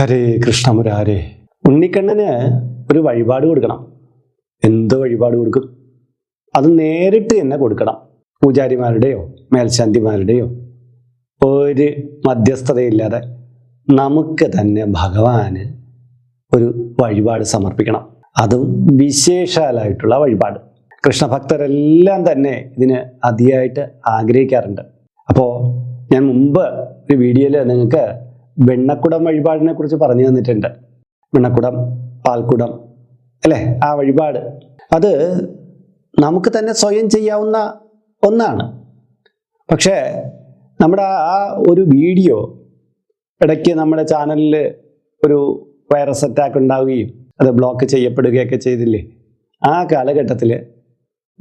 ഹരേ കൃഷ്ണമുരാരേ ഉണ്ണിക്കണ്ണന് ഒരു വഴിപാട് കൊടുക്കണം. എന്ത് വഴിപാട് കൊടുക്കും? അത് നേരിട്ട് തന്നെ കൊടുക്കണം. പൂജാരിമാരുടെയോ മേൽശാന്തിമാരുടെയോ ഒരു മധ്യസ്ഥതയില്ലാതെ നമുക്ക് തന്നെ ഭഗവാന് ഒരു വഴിപാട് സമർപ്പിക്കണം. അതും വിശേഷാലായിട്ടുള്ള വഴിപാട്. കൃഷ്ണഭക്തരെല്ലാം തന്നെ ഇതിന് അതിയായിട്ട് ആഗ്രഹിക്കാറുണ്ട്. അപ്പോൾ ഞാൻ മുമ്പ് ഒരു വീഡിയോയിൽ നിങ്ങൾക്ക് വെണ്ണക്കുടം വഴിപാടിനെ കുറിച്ച് പറഞ്ഞു തന്നിട്ടുണ്ട്. വെണ്ണക്കുടം പാൽക്കുടം അല്ലേ? ആ വഴിപാട്. അത് നമുക്ക് തന്നെ സ്വയം ചെയ്യാവുന്ന ഒന്നാണ്. പക്ഷേ നമ്മുടെ ആ ഒരു വീഡിയോ ഇടയ്ക്ക് നമ്മുടെ ചാനലിൽ ഒരു വൈറസ് അറ്റാക്ക് ഉണ്ടാവുകയും അത് ബ്ലോക്ക് ചെയ്യപ്പെടുകയൊക്കെ ചെയ്തില്ലേ? ആ കാലഘട്ടത്തിൽ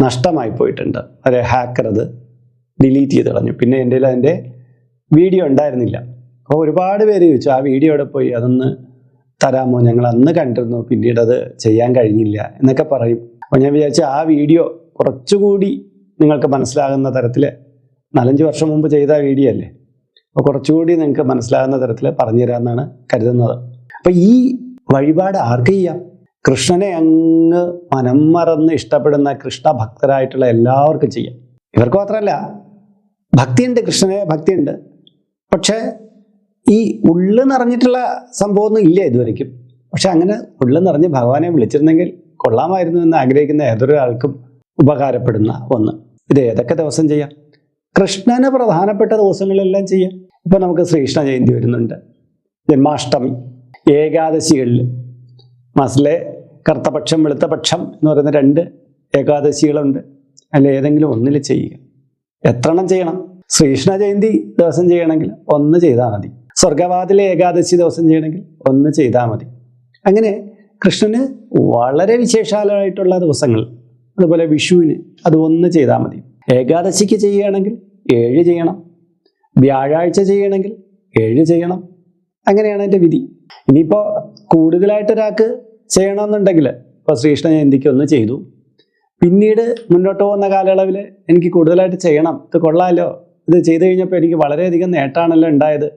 നഷ്ടമായി പോയിട്ടുണ്ട്. ഒരു ഹാക്കർ അത് ഡിലീറ്റ് ചെയ്ത് കളഞ്ഞു. പിന്നെ എന്റെ അതിന്റെ വീഡിയോ ഉണ്ടായിരുന്നില്ല. അപ്പോൾ ഒരുപാട് പേര് ചോദിച്ചു ആ വീഡിയോ അവിടെ പോയി? അതൊന്ന് തരാമോ? ഞങ്ങൾ അന്ന് കണ്ടിരുന്നു പിന്നീട് അത് ചെയ്യാൻ കഴിഞ്ഞില്ല എന്നൊക്കെ പറയും. അപ്പോൾ ഞാൻ വിചാരിച്ചു ആ വീഡിയോ കുറച്ചുകൂടി നിങ്ങൾക്ക് മനസ്സിലാകുന്ന തരത്തിൽ നാലഞ്ച് വർഷം മുമ്പ് ചെയ്ത വീഡിയോ അല്ലേ? അപ്പോൾ കുറച്ചുകൂടി നിങ്ങൾക്ക് മനസ്സിലാകുന്ന തരത്തിൽ പറഞ്ഞു തരാമെന്നാണ് കരുതുന്നത്. അപ്പോൾ ഈ വഴിപാട് ആർക്ക് ചെയ്യാം? കൃഷ്ണനെ അങ്ങ് മനം മറന്ന് ഇഷ്ടപ്പെടുന്ന കൃഷ്ണഭക്തരായിട്ടുള്ള എല്ലാവർക്കും ചെയ്യാം. ഇവർക്ക് മാത്രമല്ല ഭക്തിയുണ്ട് കൃഷ്ണനെ ഭക്തിയുണ്ട്. പക്ഷേ ഈ ഉള്ളു നിറഞ്ഞിട്ടുള്ള സംഭവമൊന്നും ഇല്ല ഇതുവരെയ്ക്കും പക്ഷെ അങ്ങനെ ഉള്ളു നിറഞ്ഞ് ഭഗവാനെ വിളിച്ചിരുന്നെങ്കിൽ കൊള്ളാമായിരുന്നു എന്ന് ആഗ്രഹിക്കുന്ന ഏതൊരാൾക്കും ഉപകാരപ്പെടുന്ന ഒന്ന്. ഇത് ഏതൊക്കെ ദിവസം ചെയ്യാം? കൃഷ്ണന് പ്രധാനപ്പെട്ട ദിവസങ്ങളെല്ലാം ചെയ്യാം. ഇപ്പൊ നമുക്ക് ശ്രീകൃഷ്ണ ജയന്തി വരുന്നുണ്ട്. ജന്മാഷ്ടമി ഏകാദശികളിൽ. മാസത്തിലെ കറുത്തപക്ഷം വെളുത്തപക്ഷം എന്ന് പറയുന്ന രണ്ട് ഏകാദശികളുണ്ട്. അല്ല ഏതെങ്കിലും ഒന്നിൽ ചെയ്യുക. എത്രണ്ണം ചെയ്യണം? ശ്രീകൃഷ്ണ ജയന്തി ദിവസം ചെയ്യണമെങ്കിൽ ഒന്ന് ചെയ്താൽ മതി. സ്വർഗവാതിലെ ഏകാദശി ദിവസം ചെയ്യണമെങ്കിൽ ഒന്ന് ചെയ്താൽ മതി. അങ്ങനെ കൃഷ്ണന് വളരെ വിശേഷാലമായിട്ടുള്ള ദിവസങ്ങൾ അതുപോലെ വിഷുവിന് അത് ഒന്ന് ചെയ്താൽ മതി. ഏകാദശിക്ക് ചെയ്യുകയാണെങ്കിൽ ഏഴ് ചെയ്യണം. വ്യാഴാഴ്ച ചെയ്യണമെങ്കിൽ ഏഴ് ചെയ്യണം. അങ്ങനെയാണ് എന്റെ വിധി. ഇനിയിപ്പോൾ കൂടുതലായിട്ട് ഒരാൾക്ക് ചെയ്യണമെന്നുണ്ടെങ്കിൽ ഇപ്പോൾ ശ്രീകൃഷ്ണ ജയന്തിക്ക് ഒന്ന് ചെയ്തു. പിന്നീട് മുന്നോട്ട് പോകുന്ന കാലയളവിൽ എനിക്ക് കൂടുതലായിട്ട് ചെയ്യണം. ഇത് കൊള്ളാമല്ലോ ഇത് ചെയ്തു കഴിഞ്ഞപ്പോൾ എനിക്ക് വളരെയധികം നേട്ടമാണല്ലോ ഉണ്ടായത്.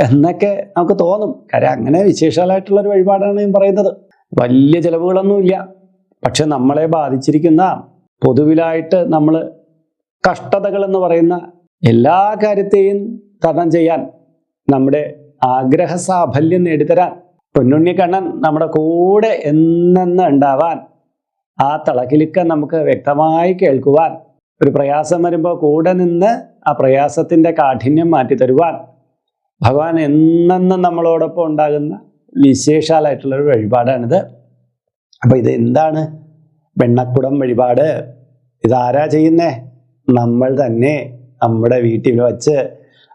എന്നൊക്കെ നമുക്ക് തോന്നും. കാര്യം അങ്ങനെ വിശേഷാലായിട്ടുള്ള ഒരു വഴിപാടാണ് ഞാൻ പറയുന്നത്. വലിയ ചിലവുകളൊന്നുമില്ല പക്ഷെ നമ്മളെ ബാധിച്ചിരിക്കുന്ന പൊതുവിലായിട്ട് നമ്മൾ കഷ്ടതകൾ എന്ന് പറയുന്ന എല്ലാ കാര്യത്തെയും തരണം ചെയ്യാൻ നമ്മുടെ ആഗ്രഹ സാഫല്യം നേടിത്തരാൻ പൊന്നുണ്ണിക്കണ്ണൻ നമ്മുടെ കൂടെ എന്നെന്ന് ഉണ്ടാവാൻ ആ തിളക്കിലുക്ക നമുക്ക് വ്യക്തമായി കേൾക്കുവാൻ ഒരു പ്രയാസം വരുമ്പോൾ കൂടെ നിന്ന് ആ പ്രയാസത്തിന്റെ കാഠിന്യം മാറ്റി തരുവാൻ ഭഗവാൻ എന്നെന്നും നമ്മളോടൊപ്പം ഉണ്ടാകുന്ന വിശേഷാലായിട്ടുള്ള ഒരു വഴിപാടാണിത്. അപ്പോൾ ഇത് എന്താണ്? വെണ്ണക്കുടം വഴിപാട്. ഇതാരാ ചെയ്യുന്നേ? നമ്മൾ തന്നെ നമ്മുടെ വീട്ടിൽ വച്ച്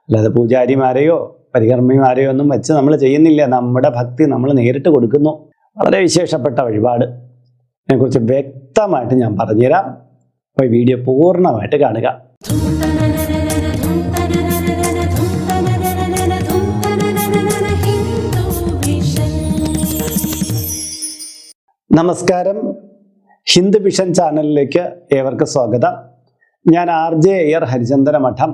അല്ലാതെ പൂജാരിമാരെയോ പരികർമ്മിമാരെയോ ഒന്നും വെച്ച് നമ്മൾ ചെയ്യുന്നില്ല. നമ്മുടെ ഭക്തി നമ്മൾ നേരിട്ട് കൊടുക്കുന്നു. വളരെ വിശേഷപ്പെട്ട വഴിപാട്. ഇതിനെക്കുറിച്ച് വ്യക്തമായിട്ട് ഞാൻ പറഞ്ഞുതരാം. അപ്പോൾ വീഡിയോ പൂർണമായിട്ട് കാണുക. നമസ്കാരം. ഹിന്ദ് വിഷൻ ചാനലിലേക്ക് ഏവർക്ക് സ്വാഗതം. ഞാൻ ആർ ജെ അയ്യർ ഹരിചന്ദന മഠം.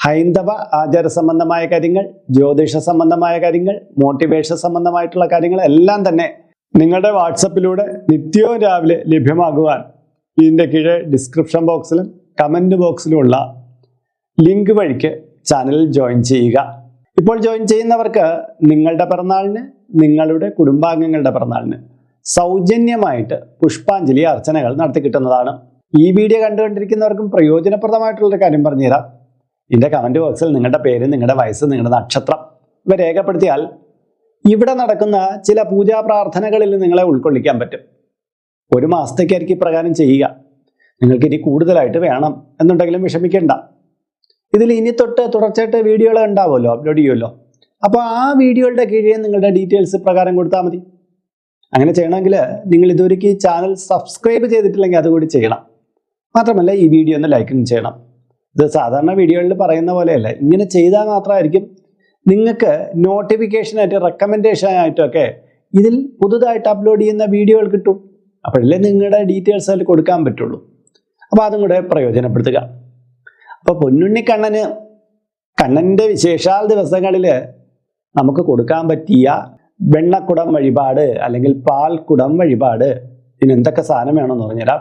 ഹൈന്ദവ ആചാര സംബന്ധമായ കാര്യങ്ങൾ ജ്യോതിഷ സംബന്ധമായ കാര്യങ്ങൾ മോട്ടിവേഷൻ സംബന്ധമായിട്ടുള്ള കാര്യങ്ങൾ എല്ലാം തന്നെ നിങ്ങളുടെ വാട്സപ്പിലൂടെ നിത്യവും രാവിലെ ലഭ്യമാകുവാൻ ഇതിന്റെ കീഴെ ഡിസ്ക്രിപ്ഷൻ ബോക്സിലും കമന്റ് ബോക്സിലുമുള്ള ലിങ്ക് വഴിക്ക് ചാനൽ ജോയിൻ ചെയ്യുക. ഇപ്പോൾ ജോയിൻ ചെയ്യുന്നവർക്ക് നിങ്ങളുടെ പിറന്നാളിന് നിങ്ങളുടെ കുടുംബാംഗങ്ങളുടെ പിറന്നാളിന് സൗജന്യമായിട്ട് പുഷ്പാഞ്ജലി അർച്ചനകൾ നടത്തി കിട്ടുന്നതാണ്. ഈ വീഡിയോ കണ്ടുകൊണ്ടിരിക്കുന്നവർക്കും പ്രയോജനപ്രദമായിട്ടുള്ളൊരു കാര്യം പറഞ്ഞുതരാം ഇതിന്റെ കമന്റ് ബോക്സിൽ നിങ്ങളുടെ പേര് നിങ്ങളുടെ വയസ്സ് നിങ്ങളുടെ നക്ഷത്രം ഇവ രേഖപ്പെടുത്തിയാൽ ഇവിടെ നടക്കുന്ന ചില പൂജാ പ്രാർത്ഥനകളിൽ നിങ്ങളെ ഉൾക്കൊള്ളിക്കാൻ പറ്റും. ഒരു മാസത്തേക്കായിരിക്കും ഇപ്രകാരം ചെയ്യുക. നിങ്ങൾക്ക് ഇനി കൂടുതലായിട്ട് വേണം എന്നുണ്ടെങ്കിലും വിഷമിക്കേണ്ട. ഇതിൽ ഇനി തൊട്ട് തുടർച്ചയായിട്ട് വീഡിയോകൾ ഉണ്ടാവുമല്ലോ അപ്ലോഡ് ചെയ്യുമല്ലോ. അപ്പോൾ ആ വീഡിയോകളുടെ കീഴേ നിങ്ങളുടെ ഡീറ്റെയിൽസ് പ്രകാരം കൊടുത്താൽ മതി. അങ്ങനെ ചെയ്യണമെങ്കിൽ നിങ്ങൾ ഇതുവരെയ്ക്ക് ഈ ചാനൽ സബ്സ്ക്രൈബ് ചെയ്തിട്ടില്ലെങ്കിൽ അതുകൂടി ചെയ്യണം. മാത്രമല്ല ഈ വീഡിയോ ഒന്ന് ലൈക്കും ചെയ്യണം. ഇത് സാധാരണ വീഡിയോകളിൽ പറയുന്ന പോലെയല്ല. ഇങ്ങനെ ചെയ്താൽ മാത്രമായിരിക്കും നിങ്ങൾക്ക് നോട്ടിഫിക്കേഷനായിട്ട് റെക്കമെൻഡേഷൻ ആയിട്ടൊക്കെ ഇതിൽ പുതുതായിട്ട് അപ്ലോഡ് ചെയ്യുന്ന വീഡിയോകൾ കിട്ടും. അപ്പോഴല്ലേ നിങ്ങളുടെ ഡീറ്റെയിൽസ് അതിൽ കൊടുക്കാൻ പറ്റുള്ളൂ. അപ്പോൾ അതും കൂടെ പ്രയോജനപ്പെടുത്തുക. അപ്പോൾ പൊന്നുണ്ണി കണ്ണന് കണ്ണന്റെ വിശേഷാൽ ദിവസങ്ങളിൽ നമുക്ക് കൊടുക്കാൻ പറ്റിയ വെണ്ണക്കുടം വഴിപാട് അല്ലെങ്കിൽ പാൽക്കുടം വഴിപാട്. ഇതിന് എന്തൊക്കെ സാധനം വേണമെന്ന് പറഞ്ഞുതരാം.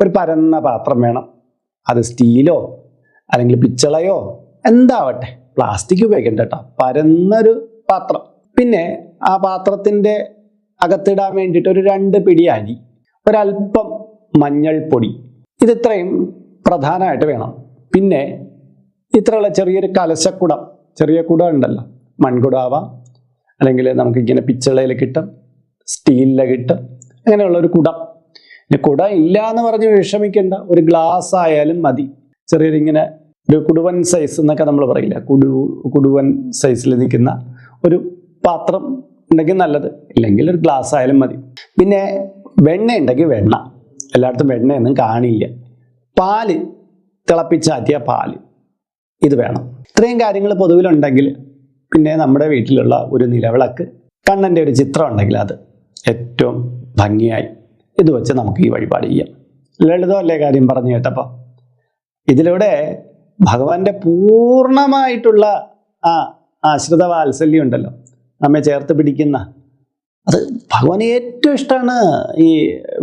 ഒരു പരന്ന പാത്രം വേണം. അത് സ്റ്റീലോ അല്ലെങ്കിൽ പിച്ചളയോ എന്താവട്ടെ. പ്ലാസ്റ്റിക് ഉപയോഗിക്കണ്ട കേട്ടോ. പരന്നൊരു പാത്രം. പിന്നെ ആ പാത്രത്തിന്റെ അകത്തിടാൻ വേണ്ടിയിട്ട് ഒരു രണ്ട് പിടി അരി ഒരല്പം മഞ്ഞൾപ്പൊടി. ഇതിത്രയും പ്രധാനമായിട്ട് വേണം. പിന്നെ ഇത്രയുള്ള ചെറിയൊരു കലശക്കുടം. ചെറിയ കുടം ഉണ്ടല്ലോ. മൺകുടാവാം അല്ലെങ്കിൽ നമുക്ക് ഇങ്ങനെ പിച്ചളയിൽ കിട്ടും സ്റ്റീലിലെ കിട്ടും അങ്ങനെയുള്ള ഒരു കുടം. പിന്നെ കുട ഇല്ല എന്ന് പറഞ്ഞ് വിഷമിക്കേണ്ട. ഒരു ഗ്ലാസ് ആയാലും മതി. ചെറിയൊരിങ്ങനെ ഒരു കുടുവൻ സൈസ് എന്നൊക്കെ നമ്മൾ പറയില്ല? കുടു കുടുവൻ സൈസിൽ നിൽക്കുന്ന ഒരു പാത്രം ഉണ്ടെങ്കിൽ നല്ലത്. ഇല്ലെങ്കിൽ ഒരു ഗ്ലാസ് ആയാലും മതി. പിന്നെ വെണ്ണ ഉണ്ടെങ്കിൽ വെണ്ണ. എല്ലായിടത്തും വെണ്ണയൊന്നും കാണില്ല. പാൽ തിളപ്പിച്ചാറ്റിയ പാൽ. ഇത് വേണം. ഇത്രയും കാര്യങ്ങൾ പൊതുവിലുണ്ടെങ്കിൽ പിന്നെ നമ്മുടെ വീട്ടിലുള്ള ഒരു നിലവിളക്ക് കണ്ണന്റെ ഒരു ചിത്രം ഉണ്ടെങ്കിൽ അത് ഏറ്റവും ഭംഗിയായി ഇത് വെച്ച് നമുക്ക് ഈ വഴിപാട് ചെയ്യാം. ലളിതമല്ലേ കാര്യം പറഞ്ഞു കേട്ടപ്പോൾ? ഇതിലൂടെ ഭഗവാന്റെ പൂർണമായിട്ടുള്ള ആ ആശ്രിത വാത്സല്യം ഉണ്ടല്ലോ നമ്മെ ചേർത്ത് പിടിക്കുന്ന. അത് ഭഗവാന് ഏറ്റവും ഇഷ്ടമാണ് ഈ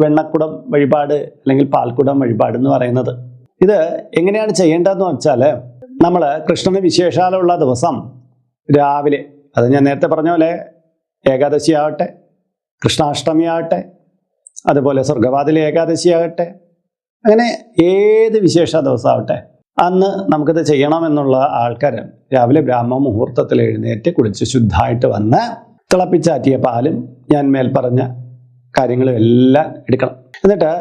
വെണ്ണക്കുടം വഴിപാട് അല്ലെങ്കിൽ പാൽക്കുടം വഴിപാട് എന്ന് പറയുന്നത്. ഇത് എങ്ങനെയാണ് ചെയ്യേണ്ടതെന്ന് വെച്ചാൽ നമ്മൾ കൃഷ്ണന് വിശേഷാലുള്ള ദിവസം രാവിലെ. അത് ഞാൻ നേരത്തെ പറഞ്ഞ പോലെ ഏകാദശി ആവട്ടെ കൃഷ്ണാഷ്ടമി ആവട്ടെ അതുപോലെ സ്വർഗവാതിലെ ഏകാദശി ആകട്ടെ അങ്ങനെ ഏത് വിശേഷ ദിവസമാവട്ടെ അന്ന് നമുക്കിത് ചെയ്യണമെന്നുള്ള ആൾക്കാർ രാവിലെ ബ്രാഹ്മ മുഹൂർത്തത്തിൽ എഴുന്നേറ്റ് കുളിച്ച് ശുദ്ധമായിട്ട് വന്ന് തിളപ്പിച്ചാറ്റിയ പാലും ഞാൻ മേൽ പറഞ്ഞ കാര്യങ്ങളും എല്ലാം എടുക്കണം. എന്നിട്ട്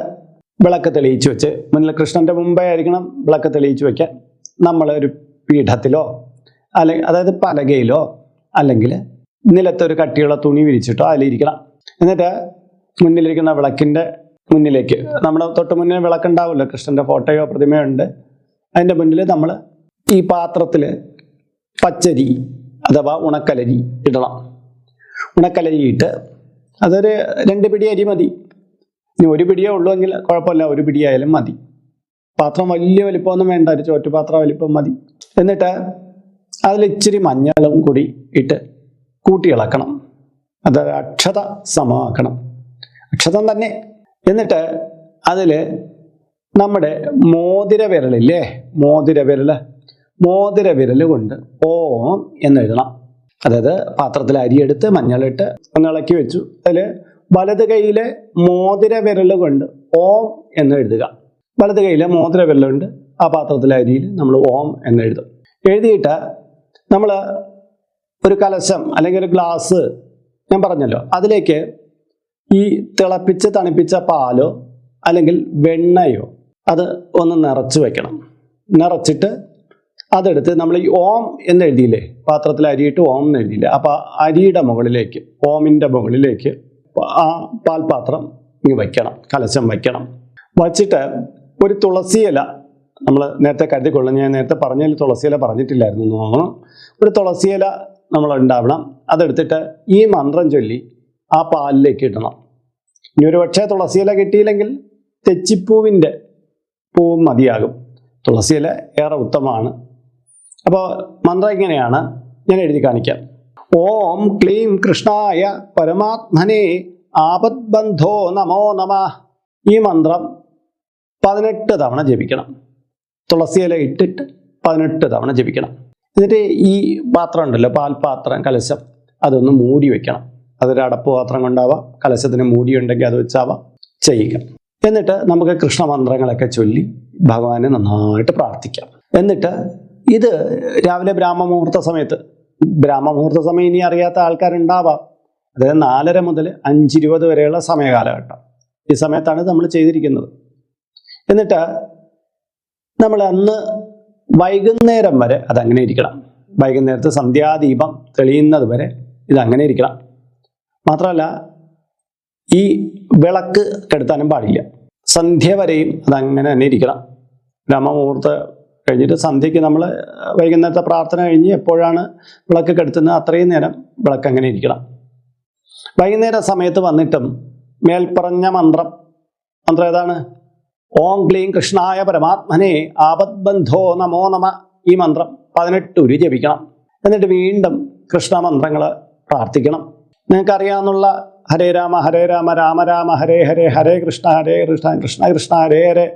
വിളക്ക് തെളിയിച്ച് വെച്ച് മുന്നിൽ കൃഷ്ണന്റെ മുമ്പേ ആയിരിക്കണം വിളക്ക് തെളിയിച്ച് വെക്കാൻ. നമ്മൾ ഒരു പീഠത്തിലോ അല്ലെങ്കിൽ അതായത് പലകയിലോ അല്ലെങ്കിൽ നിലത്തൊരു കട്ടിയുള്ള തുണി വിരിച്ചിട്ടോ അതിലിരിക്കണം. എന്നിട്ട് മുന്നിലിരിക്കുന്ന വിളക്കിന്റെ മുന്നിലേക്ക് നമ്മുടെ തൊട്ട് മുന്നിൽ വിളക്കുണ്ടാവുമല്ലോ കൃഷ്ണന്റെ ഫോട്ടോയോ പ്രതിമയോ ഉണ്ട്. അതിന്റെ മുന്നിൽ നമ്മൾ ഈ പാത്രത്തിൽ പച്ചരി അഥവാ ഉണക്കലരി ഇടണം. ഉണക്കലരി ഇട്ട് അതൊരു രണ്ട് പിടി അരി മതി. ഇനി ഒരു പിടിയേ ഉള്ളൂ എങ്കിൽ കുഴപ്പമില്ല ഒരു പിടിയായാലും മതി. പാത്രം വലിയ വലിപ്പമൊന്നും വേണ്ട ഒരു ചോറ്റുപാത്രം വലിപ്പം മതി. എന്നിട്ട് അതിൽ ഇച്ചിരി മഞ്ഞളും കൂടി ഇട്ട് കൂട്ടി ഇളക്കണം അത് അക്ഷത സമമാക്കണം. അക്ഷതം തന്നെ. എന്നിട്ട് അതിൽ നമ്മുടെ മോതിര വിരലില്ലേ? മോതിര വിരൽ. മോതിര വിരൽ കൊണ്ട് ഓം എന്നെഴുതണം. അതായത് പാത്രത്തിൽ അരിയെടുത്ത് മഞ്ഞളിട്ട് ഒന്ന് ഇളക്കി വെച്ചു. അതിൽ വലത് കൈയിലെ മോതിര വിരൽ കൊണ്ട് ഓം എന്ന് എഴുതുക. വലത് കൈയിലെ മോതിര വിരലുണ്ട് ആ പാത്രത്തിലെ അരിയിൽ നമ്മൾ ഓം എന്ന് എഴുതും. എഴുതിയിട്ട് നമ്മൾ ഒരു കലശം അല്ലെങ്കിൽ ഒരു ഗ്ലാസ് ഞാൻ പറഞ്ഞല്ലോ. അതിലേക്ക് ഈ തിളപ്പിച്ച് തണുപ്പിച്ച പാലോ അല്ലെങ്കിൽ വെണ്ണയോ അത് ഒന്ന് നിറച്ച് വെക്കണം. നിറച്ചിട്ട് അതെടുത്ത് നമ്മൾ ഈ ഓം എന്ന് എഴുതിയില്ലേ? പാത്രത്തിൽ അരിയിട്ട് ഓം എന്ന് എഴുതിയില്ലേ? അപ്പോൾ അരിയുടെ മുകളിലേക്ക് ഓമിന്റെ മുകളിലേക്ക് ആ പാൽപാത്രം ഇങ്ങ് വയ്ക്കണം കലശം വയ്ക്കണം വച്ചിട്ട് ഒരു തുളസിയില നമ്മൾ നേരത്തെ കരുതിക്കൊള്ളും. ഞാൻ നേരത്തെ പറഞ്ഞതിൽ തുളസിയില പറഞ്ഞിട്ടില്ലായിരുന്നു എന്ന് തോന്നുന്നു. ഒരു തുളസിയില നമ്മൾ ഉണ്ടാവണം. അതെടുത്തിട്ട് ഈ മന്ത്രം ചൊല്ലി ആ പാലിലേക്ക് ഇടണം. ഇനി ഒരു പക്ഷേ തുളസിയില കിട്ടിയില്ലെങ്കിൽ തെച്ചിപ്പൂവിന്റെ പൂവും മതിയാകും. തുളസിയില ഏറെ ഉത്തമമാണ്. അപ്പോൾ മന്ത്രം ഇങ്ങനെയാണ്. ഞാൻ എഴുതി കാണിക്കാം. ഓം ക്ലീം കൃഷ്ണായ പരമാത്മനെ ആപദ്ബന്ധോ നമോ നമ. ഈ മന്ത്രം പതിനെട്ട് തവണ ജപിക്കണം. തുളസിയില ഇട്ടിട്ട് പതിനെട്ട് തവണ ജപിക്കണം. എന്നിട്ട് ഈ പാത്രം ഉണ്ടല്ലോ പാൽപാത്രം കലശം അതൊന്ന് മൂടി വെക്കണം. അതൊരു അടപ്പ് പാത്രം കൊണ്ടാവാം കലശത്തിന് മൂടിയുണ്ടെങ്കിൽ അത് വെച്ചാവാം ചെയ്യുക. എന്നിട്ട് നമുക്ക് കൃഷ്ണമന്ത്രങ്ങളൊക്കെ ചൊല്ലി ഭഗവാനെ നന്നായിട്ട് പ്രാർത്ഥിക്കാം. എന്നിട്ട് ഇത് രാവിലെ ബ്രാഹ്മമുഹൂർത്ത സമയത്ത് ബ്രാഹ്മമുഹൂർത്ത സമയം ഇനി അറിയാത്ത ആൾക്കാരുണ്ടാവാം. അതായത് നാലര മുതൽ അഞ്ചിരുപത് വരെയുള്ള സമയകാലഘട്ടം. ഈ സമയത്താണ് നമ്മൾ ചെയ്തിരിക്കുന്നത്. എന്നിട്ട് നമ്മൾ അന്ന് വൈകുന്നേരം വരെ അതങ്ങനെ ഇരിക്കണം. വൈകുന്നേരത്ത് സന്ധ്യാദീപം തെളിയുന്നത് വരെ ഇതങ്ങനെ ഇരിക്കണം. മാത്രമല്ല ഈ വിളക്ക് കെടുത്താനും പാടില്ല. സന്ധ്യ വരെയും അതങ്ങനെ തന്നെ ഇരിക്കണം. ബ്രഹ്മമുഹൂർത്ത കഴിഞ്ഞിട്ട് സന്ധ്യയ്ക്ക് നമ്മൾ വൈകുന്നേരത്തെ പ്രാർത്ഥന കഴിഞ്ഞ് എപ്പോഴാണ് വിളക്ക് കെടുത്തുന്നത് അത്രയും നേരം വിളക്ക് അങ്ങനെ ഇരിക്കണം. വൈകുന്നേര സമയത്ത് വന്നിട്ടും മേൽപ്പറഞ്ഞ മന്ത്രം മന്ത്രം ഏതാണ്? ഓം ക്ലീം കൃഷ്ണായ പരമാത്മനെ ആപദ്ബന്ധോ നമോ നമ ഈ മന്ത്രം പതിനെട്ട് ഉരു ജപിക്കണം. എന്നിട്ട് വീണ്ടും കൃഷ്ണമന്ത്രങ്ങൾ പ്രാർത്ഥിക്കണം. നിങ്ങൾക്കറിയാവുന്ന ഹരേ രാമ ഹരേ രാമ രാമ രാമ ഹരേ ഹരേ ഹരേ കൃഷ്ണ ഹരേ കൃഷ്ണ കൃഷ്ണ കൃഷ്ണ ഹരേ ഹരേ.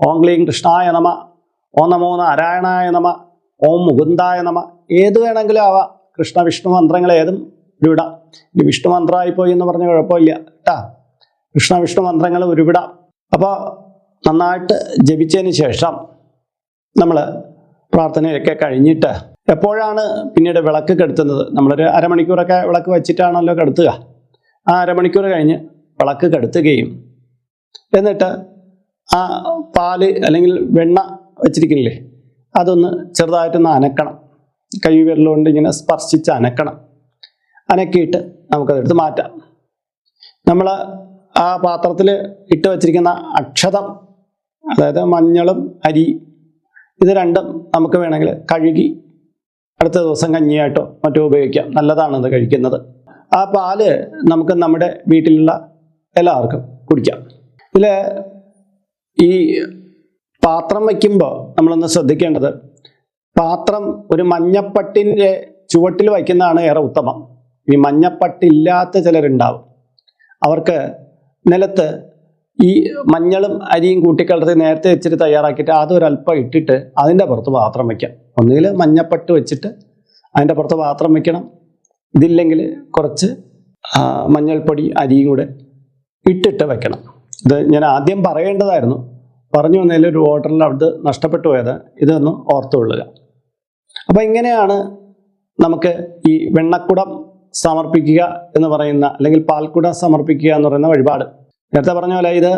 ഓം ക്ലീം കൃഷ്ണായ നമ ഓം നമോ നാരായണായ നമ ഓം മുകുന്ദായ നമ ഏത് വേണമെങ്കിലും ആവാം. കൃഷ്ണ വിഷ്ണു മന്ത്രങ്ങൾ ഏതും ഉരുവിടാം ഇനി വിഷ്ണു മന്ത്രമായി പോയി എന്ന് പറഞ്ഞ കുഴപ്പമില്ല. കേട്ടാ കൃഷ്ണ വിഷ്ണു മന്ത്രങ്ങൾ ഉരുവിടാം അപ്പോൾ നന്നായിട്ട് ജപിച്ചതിന് ശേഷം നമ്മൾ പ്രാർത്ഥനയൊക്കെ കഴിഞ്ഞിട്ട് എപ്പോഴാണ് പിന്നീട് വിളക്ക് കെടുത്തുന്നത്? നമ്മളൊരു അരമണിക്കൂറൊക്കെ വിളക്ക് വെച്ചിട്ടാണല്ലോ കെടുത്തുക. ആ അരമണിക്കൂർ കഴിഞ്ഞ് വിളക്ക് കെടുത്തുകയും എന്നിട്ട് ആ പാൽ അല്ലെങ്കിൽ വെണ്ണ വെച്ചിരിക്കില്ലേ അതൊന്ന് ചെറുതായിട്ടൊന്ന് അനക്കണം. കൈ വിരലുകൊണ്ട് ഇങ്ങനെ സ്പർശിച്ച് അനക്കണം. അനക്കിയിട്ട് നമുക്കതെടുത്ത് മാറ്റാം. നമ്മൾ ആ പാത്രത്തിൽ ഇട്ട് വച്ചിരിക്കുന്ന അക്ഷതം അതായത് മഞ്ഞളും അരി ഇത് രണ്ടും നമുക്ക് വേണമെങ്കിൽ കഴുകി അടുത്ത ദിവസം കഞ്ഞിയായിട്ടോ മറ്റോ ഉപയോഗിക്കാം. നല്ലതാണ് അത് കഴിക്കുന്നത്. ആ പാൽ നമുക്ക് നമ്മുടെ വീട്ടിലുള്ള എല്ലാവർക്കും കുടിക്കാം. ഇതിൽ ഈ പാത്രം വയ്ക്കുമ്പോൾ നമ്മളൊന്ന് ശ്രദ്ധിക്കേണ്ടത് പാത്രം ഒരു മഞ്ഞപ്പട്ടിന്റെ ചുവട്ടിൽ വയ്ക്കുന്നതാണ് ഏറെ ഉത്തമം. ഈ മഞ്ഞപ്പട്ടില്ലാത്ത ചിലരുണ്ടാവും. അവർക്ക് നിലത്ത് ഈ മഞ്ഞളും അരിയും കൂട്ടിക്കലർത്തി നേരത്തെ വെച്ചിട്ട് തയ്യാറാക്കിയിട്ട് അതൊരല്പം ഇട്ടിട്ട് അതിന്റെ പുറത്ത് പാത്രം വയ്ക്കാം. ഒന്നുകിൽ മഞ്ഞപ്പട്ട് വെച്ചിട്ട് അതിന്റെ പുറത്ത് പാത്രം വയ്ക്കണം. ഇതില്ലെങ്കിൽ കുറച്ച് മഞ്ഞൾപ്പൊടി അരിയും കൂടെ ഇട്ടിട്ട് വെക്കണം ഇത് ഞാൻ ആദ്യം പറയേണ്ടതായിരുന്നു. പറഞ്ഞു വന്നതിൽ ഒരു ഓർഡറിൽ അവിടെ നഷ്ടപ്പെട്ടു പോയത്. ഇതൊന്ന് ഓർത്തുകൊള്ളുക അപ്പോൾ ഇങ്ങനെയാണ് നമുക്ക് ഈ വെണ്ണക്കുടം സമർപ്പിക്കുക എന്ന് പറയുന്ന അല്ലെങ്കിൽ പാൽക്കുടം സമർപ്പിക്കുക എന്ന് പറയുന്ന വഴിപാട്. നേരത്തെ പറഞ്ഞ പോലെ ഇത്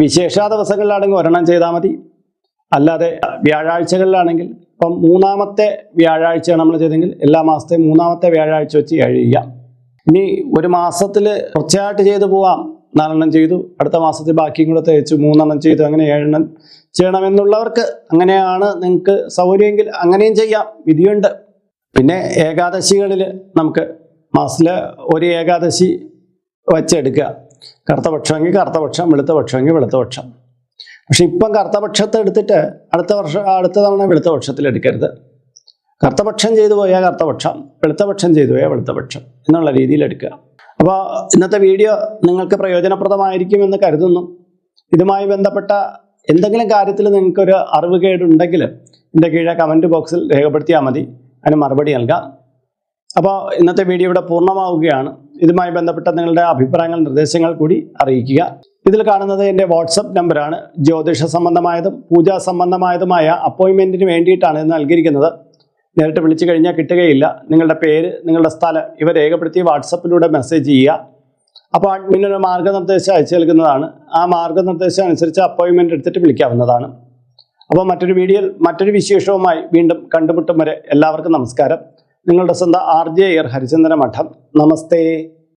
വിശേഷ ദിവസങ്ങളിലാണെങ്കിൽ ഒരെണ്ണം ചെയ്താൽ മതി. അല്ലാതെ വ്യാഴാഴ്ചകളിലാണെങ്കിൽ ഇപ്പം മൂന്നാമത്തെ വ്യാഴാഴ്ചയാണ് നമ്മൾ ചെയ്തെങ്കിൽ എല്ലാ മാസത്തെയും മൂന്നാമത്തെ വ്യാഴാഴ്ച വെച്ച് ഏഴ് ഇനി ഒരു മാസത്തിൽ കുറച്ചായിട്ട് ചെയ്തു പോവാം. നാലെണ്ണം ചെയ്തു. അടുത്ത മാസത്തിൽ ബാക്കിയും കൂടെ തേച്ചു. മൂന്നെണ്ണം ചെയ്തു. അങ്ങനെ ഏഴെണ്ണം ചെയ്യണമെന്നുള്ളവർക്ക് അങ്ങനെയാണ് നിങ്ങൾക്ക് സൗകര്യമെങ്കിൽ അങ്ങനെയും ചെയ്യാം. വിധിയുണ്ട്. പിന്നെ ഏകാദശികളിൽ നമുക്ക് മാസത്തിൽ ഒരു ഏകാദശി വച്ചെടുക്കുക. കറുത്ത പക്ഷമെങ്കിൽ കറുത്ത പക്ഷം വെളുത്ത പക്ഷമെങ്കിൽ വെളുത്ത പക്ഷം. പക്ഷെ ഇപ്പം കറുത്ത പക്ഷത്തെ എടുത്തിട്ട് അടുത്ത വർഷം അടുത്ത തവണ വെളുത്ത പക്ഷത്തിൽ എടുക്കരുത്. കറുത്ത പക്ഷം ചെയ്തു പോയാൽ കറുത്ത പക്ഷം വെളുത്ത പക്ഷം ചെയ്തു പോയാൽ വെളുത്ത പക്ഷം എന്നുള്ള രീതിയിൽ എടുക്കുക. അപ്പോൾ ഇന്നത്തെ വീഡിയോ നിങ്ങൾക്ക് പ്രയോജനപ്രദമായിരിക്കുമെന്ന് കരുതുന്നു. ഇതുമായി ബന്ധപ്പെട്ട എന്തെങ്കിലും കാര്യത്തിൽ നിങ്ങൾക്കൊരു അറിവ് കേടുണ്ടെങ്കിൽ എന്റെ കീഴെ കമന്റ് ബോക്സിൽ രേഖപ്പെടുത്തിയാൽ മതി. അതിന് മറുപടി നൽകാം. അപ്പോൾ ഇന്നത്തെ വീഡിയോ ഇവിടെ പൂർണമാവുകയാണ്. ഇതുമായി ബന്ധപ്പെട്ട നിങ്ങളുടെ അഭിപ്രായങ്ങൾ നിർദ്ദേശങ്ങൾ കൂടി അറിയിക്കുക. ഇതിൽ കാണുന്നത് എന്റെ വാട്സപ്പ് നമ്പറാണ്. ജ്യോതിഷ സംബന്ധമായതും പൂജാ സംബന്ധമായതുമായ അപ്പോയിൻമെന്റിന് വേണ്ടിയിട്ടാണ് ഇത് നൽകിയിരിക്കുന്നത്. നേരിട്ട് വിളിച്ചു കഴിഞ്ഞാൽ കിട്ടുകയില്ല. നിങ്ങളുടെ പേര് നിങ്ങളുടെ സ്ഥലം ഇവ രേഖപ്പെടുത്തി വാട്സപ്പിലൂടെ മെസ്സേജ് ചെയ്യുക. അപ്പോൾ അഡ്മിനൊരു മാർഗനിർദ്ദേശം അയച്ചു നൽകുന്നതാണ്. ആ മാർഗനിർദ്ദേശം അനുസരിച്ച് അപ്പോയിൻമെന്റ് എടുത്തിട്ട് വിളിക്കാവുന്നതാണ്. അപ്പോൾ മറ്റൊരു വീഡിയോയിൽ മറ്റൊരു വിശേഷവുമായി വീണ്ടും കണ്ടുമുട്ടും വരെ എല്ലാവർക്കും നമസ്കാരം. നിങ്ങളുടെ സ്വന്തം ആർ ജെ എയർ ഹരിചന്ദ്ര മഠം. നമസ്തേ.